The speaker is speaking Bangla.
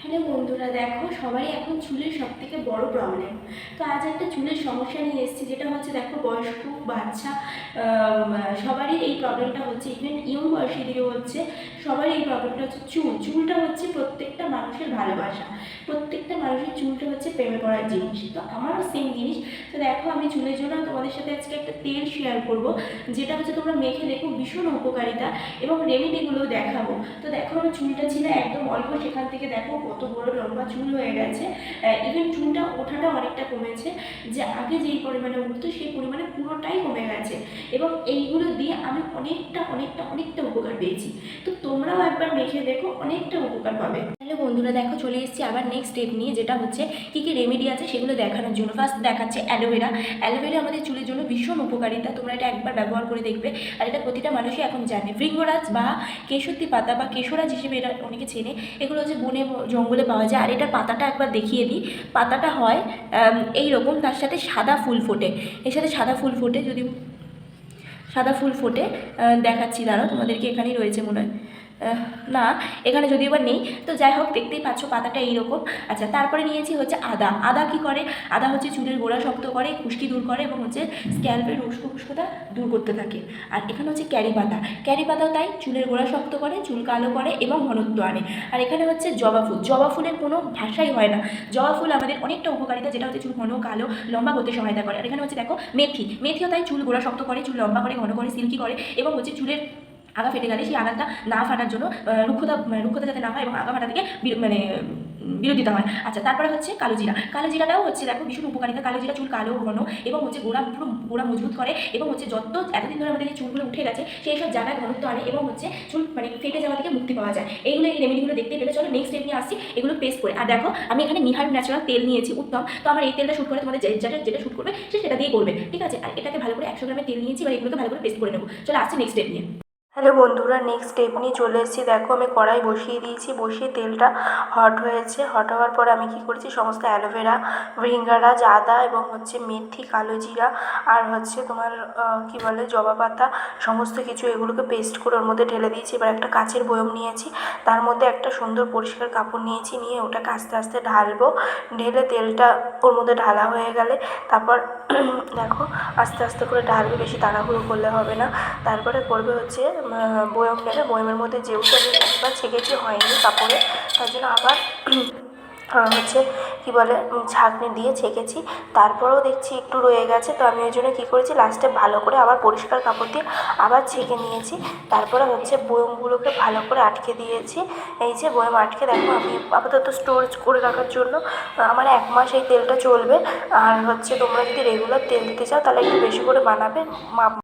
হ্যালো বন্ধুরা, দেখো সবারই এখন চুলের সব থেকে বড় প্রবলেম তো আজ একটা চুলের সমস্যা নিয়ে এসেছি, যেটা হচ্ছে দেখো বয়স্ক বাচ্চা সবারই এই প্রবলেমটা হচ্ছে ইভেন ইয়ং বয়সীদেরও হচ্ছে, সবারই এই প্রবলেমটা হচ্ছে চুল। চুলটা হচ্ছে প্রত্যেকটা মানুষের ভালোবাসা, প্রত্যেকটা মানুষের চুলটা হচ্ছে প্রেমে পড়ার জিনিস। তো আমারও সেম জিনিস। তো দেখো আমি চুলের জন্য তোমাদের সাথে একটা তেল শেয়ার করব, যেটা হচ্ছে তোমরা মেখে দেখো ভীষণ উপকারিতা এবং রেমেডিগুলোও দেখাবো। তো দেখো আমার চুলটা ছিল একদম অল্প, সেখান থেকে দেখো কত বড় লম্বা চুল হয়ে গেছে। ইভেন চুলটা ওঠাটা অনেকটা কমেছে। যে আগে যেই পরিমাণে উঠতো, সেই পরিমাণে পুরোটাই কমে গেছে। এবং এইগুলো দিয়ে আমি অনেকটা অনেকটা অনেকটা উপকার পেয়েছি। তো তোমরাও একবার মেখে দেখো, অনেকটা উপকার পাবে। হ্যালো বন্ধুরা, দেখো চলে এসেছি আবার নেক্সট স্টেপ নিয়ে, যেটা হচ্ছে কী কী রেমেডি আছে সেগুলো দেখানোর জন্য। ফার্স্ট দেখাচ্ছে অ্যালোভেরা অ্যালোভেরা আমাদের চুলের জন্য ভীষণ উপকারিতা তোমরা এটা একবার ব্যবহার করে দেখবে। আর এটা প্রতিটা মানুষই এখন জানে। ভৃঙ্গরাজ বা কেশরতি পাতা বা কেশরাজ হিসেবে এটা অনেকে চেনে। এগুলো হচ্ছে বনে জঙ্গলে পাওয়া যায়। আর এটার পাতাটা একবার দেখিয়ে দিই। পাতাটা হয় এই রকম তার সাথে সাদা ফুল ফোটে। এর সাথে সাদা ফুল ফোটে যদি সাদা ফুল ফোটে দেখাচ্ছি। দাঁড়াও, তোমাদেরকে এখানেই রয়েছে মনে হয়। না, এখানে যদিও বা নেই। তো যাই হোক, দেখতেই পাচ্ছ পাতাটা এইরকম। আচ্ছা তারপরে নিয়েছি হচ্ছে আদা। আদা কি করে? আদা হচ্ছে চুলের গোড়া শক্ত করে, খুশকি দূর করে এবং হচ্ছে স্ক্যাল্পের উস্কো খুস্কোটা দূর করতে থাকে। আর এখানে হচ্ছে ক্যারি পাতা। ক্যারি পাতাও তাই চুলের গোড়া শক্ত করে, চুল কালো করে এবং ঘনত্ব আনে। আর এখানে হচ্ছে জবা ফুল। জবা ফুলের কোনো ভাষাই হয় না। জবা ফুল আমাদের অনেকটা উপকারিতা, যেটা হচ্ছে চুল ঘন, কালো, লম্বা করতে সহায়তা করে। আর এখানে হচ্ছে দেখো, মেথি। মেথিও তাই চুল গোড়া শক্ত করে, চুল লম্বা করে, ঘন করে, সিল্কি করে এবং হচ্ছে চুলের আগা ফেটে গেলে সেই আগাটা না ফাটার জন্য রুক্ষতা মানে রুক্ষতা যাতে না হয় এবং আগা ফাটা থেকে মানে বিরোধিতা হয়। আচ্ছা তারপরে হচ্ছে কালো জিরা। কালো জিরাটাও হচ্ছে দেখো ভীষণ উপকারিতা। কালো জিরা চুল কালো ঘন এবং হচ্ছে গোড়া পুরো, গোড়া মজবুত করে এবং হচ্ছে যত এতদিন ধরে আমাদের যে চুলগুলো উঠে গেছে, সেই সব জায়গায় ঘনত্ব আনে এবং হচ্ছে চুল মানে ফেটে যাওয়া থেকে মুক্তি পাওয়া যায়। এইগুলো, এই রেমেডিগুলো দেখতে পেলে চলো নেক্সট স্টেপ নিয়ে আসছি, এগুলো পেস্ট করে। আর দেখো, আমি এখানে নিহার ন্যাচারাল তেল নিয়েছি, উত্তম। তো আমার এই তেলটা শ্যুট করে তোমাদের যেটা যেটা শ্যুট করবে, সে সেটা দিয়ে করবে। ঠিক আছে? আর এটাকে ভালো করে একশো গ্রামের তেল নিয়েছি বা এগুলোকে ভালো করে পেস্ট করে নেব। চলো আসছি নেক্সট স্টেপ নিয়ে। হ্যালো বন্ধুরা নেক্সট স্টেপ নিয়ে চলে এসেছি। দেখো, আমি কড়াই বসিয়ে দিয়েছি। বসিয়ে তেলটা হট হয়েছে। হট হওয়ার পরে আমি কি করেছি? সমস্ত অ্যালোভেরা ভৃঙ্গারাজ আদা এবং হচ্ছে মেথি, কালো জিরা আর হচ্ছে তোমার কি বলে, জবা পাতা সমস্ত কিছু এগুলোকে পেস্ট করে ওর মধ্যে ঢেলে দিয়েছি। এবার একটা কাচের বয়ম নিয়েছি। তার মধ্যে একটা সুন্দর পরিষ্কার কাপড় নিয়েছি। নিয়ে ওটাকে আস্তে আস্তে ঢালবো। ঢেলে তেলটা ওর মধ্যে ঢালা হয়ে গেলে তারপর দেখো, আস্তে আস্তে করে ঢালবে। বেশি তাড়াহুড়ো করলে হবে না। তারপরে করবে হচ্ছে বয়ম নেবে বয়মের মধ্যে যেহেতু আমি একবার ছেঁকেছি, হয়নি কাপড়ে। তার জন্য আবার হচ্ছে, কি বলে ছাঁকনি দিয়ে ছেঁকেছি। তারপরেও দেখছি একটু রয়ে গেছে, তো আমি ওই জন্য কী করেছি, লাস্টে ভালো করে আবার পরিষ্কার কাপড় দিয়ে আবার ছেঁকে নিয়েছি। তারপরে হচ্ছে বয়মগুলোকে ভালো করে আটকে দিয়েছি। এই যে বয়ম আটকে, দেখো, আমি আপাতত স্টোরেজ করে রাখার জন্য আমার এক মাস এই তেলটা চলবে। আর হচ্ছে তোমরা যদি রেগুলার তেল দিতে চাও, তাহলে একটু বেশি করে বানাবে